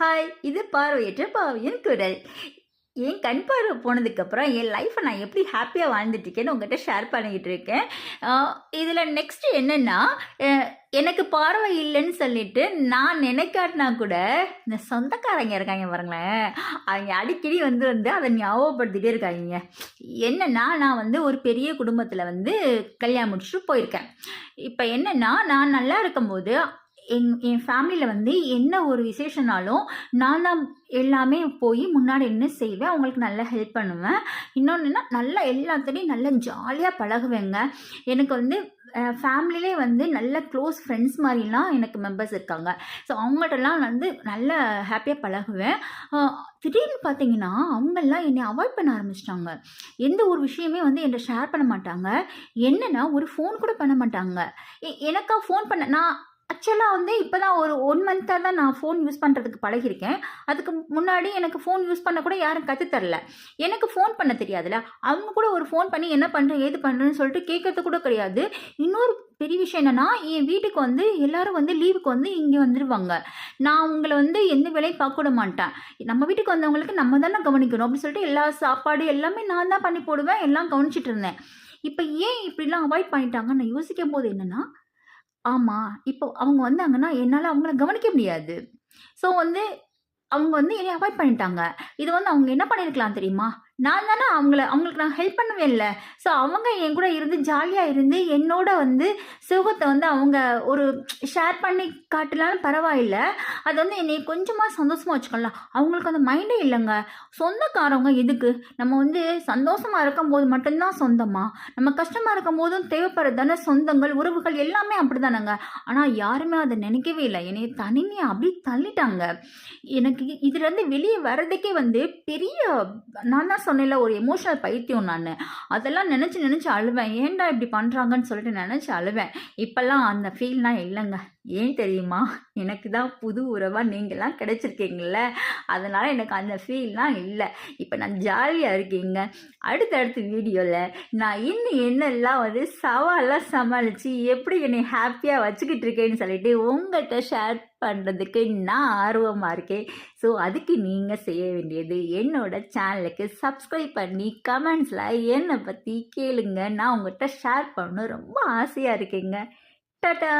Hi இது பார்வையற்ற பாவியின் குரல். என் கண் பார்வை போனதுக்கப்புறம் என் லைஃப்பை நான் எப்படி ஹாப்பியாக வாழ்ந்துட்டு இருக்கேன்னு உங்கள்கிட்ட ஷேர் பண்ணிக்கிட்டு இருக்கேன். இதில் நெக்ஸ்ட் என்னென்னா எனக்கு பார்வை இல்லைன்னு சொல்லிட்டு நான் நினைக்காட்டினா கூட இந்த சொந்தக்காரங்க இருக்காங்க பாருங்களேன். அவங்க அடிக்கடி வந்து வந்து அதை ஞாபகப்படுத்திட்டே இருக்காங்க. என்னென்னா நான் வந்து ஒரு பெரிய குடும்பத்தில் வந்து கல்யாணம் முடிச்சுட்டு போயிருக்கேன். இப்போ என்னென்னா நான் நல்லா இருக்கும்போது எங் என் ஃபேமிலியில் வந்து என்ன ஒரு விசேஷனாலும் நான் தான் எல்லாமே போய் முன்னாடி என்ன செய்வேன். அவங்களுக்கு நல்லா ஹெல்ப் பண்ணுவேன். இன்னொன்றுனா நல்லா எல்லாத்துலேயும் நல்லா ஜாலியாக பழகுவேங்க. எனக்கு வந்து ஃபேமிலிலே வந்து நல்ல க்ளோஸ் ஃப்ரெண்ட்ஸ் மாதிரிலாம் எனக்கு மெம்பர்ஸ் இருக்காங்க. ஸோ அவங்கள்ட்டலாம் வந்து நல்ல ஹாப்பியாக பழகுவேன். திடீர்னு பார்த்தீங்கன்னா அவங்கெல்லாம் என்னை அவாய்ட் பண்ண ஆரம்பிச்சிட்டாங்க. எந்த ஒரு விஷயமே வந்து என்னை ஷேர் பண்ண மாட்டாங்க. என்னென்னா ஒரு ஃபோன் கூட பண்ண மாட்டாங்க. எ- எனக்கா ஃபோன் பண்ண நான் ஆக்சுவலாக வந்து இப்போ தான் ஒரு ஒன் மந்த்தாக தான் நான் ஃபோன் யூஸ் பண்ணுறதுக்கு பழகிருக்கேன் அதுக்கு முன்னாடி எனக்கு ஃபோன் யூஸ் பண்ண கூட யாரும் கற்றுத்தரல எனக்கு ஃபோன் பண்ண தெரியாதுல்ல. அவங்க கூட ஒரு ஃபோன் பண்ணி என்ன பண்ணுறேன் ஏது பண்ணுறேன்னு சொல்லிட்டு கேட்கறது கூட கிடையாது. இன்னொரு பெரிய விஷயம் என்னென்னா என் வீட்டுக்கு வந்து எல்லோரும் வந்து லீவுக்கு வந்து இங்கே வந்துடுவாங்க நான் அவங்கள வந்து எந்த வேலையும் பார்க்க விட மாட்டேன். நம்ம வீட்டுக்கு வந்தவங்களுக்கு நம்ம தானே கவனிக்கணும் அப்படின்னு சொல்லிட்டு எல்லா சாப்பாடு எல்லாமே நான் தான் பண்ணி போடுவேன். எல்லாம் கவனிச்சிட்டு இருந்தேன். இப்போ ஏன் இப்படிலாம் அவாய்ட் பண்ணிட்டாங்க நான் யோசிக்கும் போது என்னன்னா ஆமாம் இப்போ அவங்க வந்தாங்கன்னா என்னால் அவங்கள கவனிக்க முடியாது. ஸோ வந்து அவங்க வந்து என்னை அவாய்ட் பண்ணிட்டாங்க. இது வந்து அவங்க என்ன பண்ணியிருக்கலாம் தெரியுமா? நான் தானே அவங்கள அவங்களுக்கு நான் ஹெல்ப் பண்ணவே இல்லை. ஸோ அவங்க என் கூட இருந்து ஜாலியாக இருந்து என்னோட வந்து சுகத்தை வந்து அவங்க ஒரு ஷேர் பண்ணி காட்டலான்னு பரவாயில்ல. அது வந்து என்னை கொஞ்சமாக சந்தோஷமாக வச்சுக்கலாம் அவங்களுக்கு அந்த மைண்டே இல்லைங்க. சொந்தக்காரவங்க எதுக்கு? நம்ம வந்து சந்தோஷமாக இருக்கும்போது மட்டும்தான் சொந்தமா? நம்ம கஷ்டமாக இருக்கும் போதும் தேவைப்படுறது தானே சொந்தங்கள் உறவுகள் எல்லாமே அப்படி தானேங்க ஆனால் யாருமே அதை நினைக்கவே இல்லை. என்னை தனிமையாக அப்படி தள்ளிட்டாங்க. எனக்கு இதுலேருந்து வெளியே வர்றதுக்கே வந்து பெரிய நான் தான் சொன்னேன்ல ஒரு எமோஷனல் பைத்தியம் நான். அதெல்லாம் நினச்சி நினச்சி அழுவேன். ஏன்டா இப்படி பண்ணுறாங்கன்னு சொல்லிட்டு நினச்சி அழுவேன். இப்போல்லாம் அந்த ஃபீல்லாம் இல்லைங்க. ஏன் தெரியுமா? எனக்கு தான் புது உறவாக நீங்கள்லாம் கிடச்சிருக்கீங்கள அதனால் எனக்கு அந்த ஃபீல்லாம் இல்லை. இப்போ நான் ஜாலியாக இருக்கீங்க. அடுத்தடுத்த வீடியோவில் நான் இன்னும் என்னெல்லாம் வந்து சவாலாக சமாளித்து எப்படி என்னை ஹாப்பியாக வச்சுக்கிட்டு இருக்கேன்னு சொல்லிட்டு உங்கள்கிட்ட ஷேர் பண்ணுறதுக்கு நான் ஆர்வமாக இருக்கேன். ஸோ அதுக்கு நீங்கள் செய்ய வேண்டியது என்னோட சேனலுக்கு சப்ஸ்கிரைப் பண்ணி கமெண்ட்ஸில் என்னை பற்றி கேளுங்க. நான் உங்கள்கிட்ட ஷேர் பண்ண ரொம்ப ஆசையாக இருக்கேங்க. டட்டா!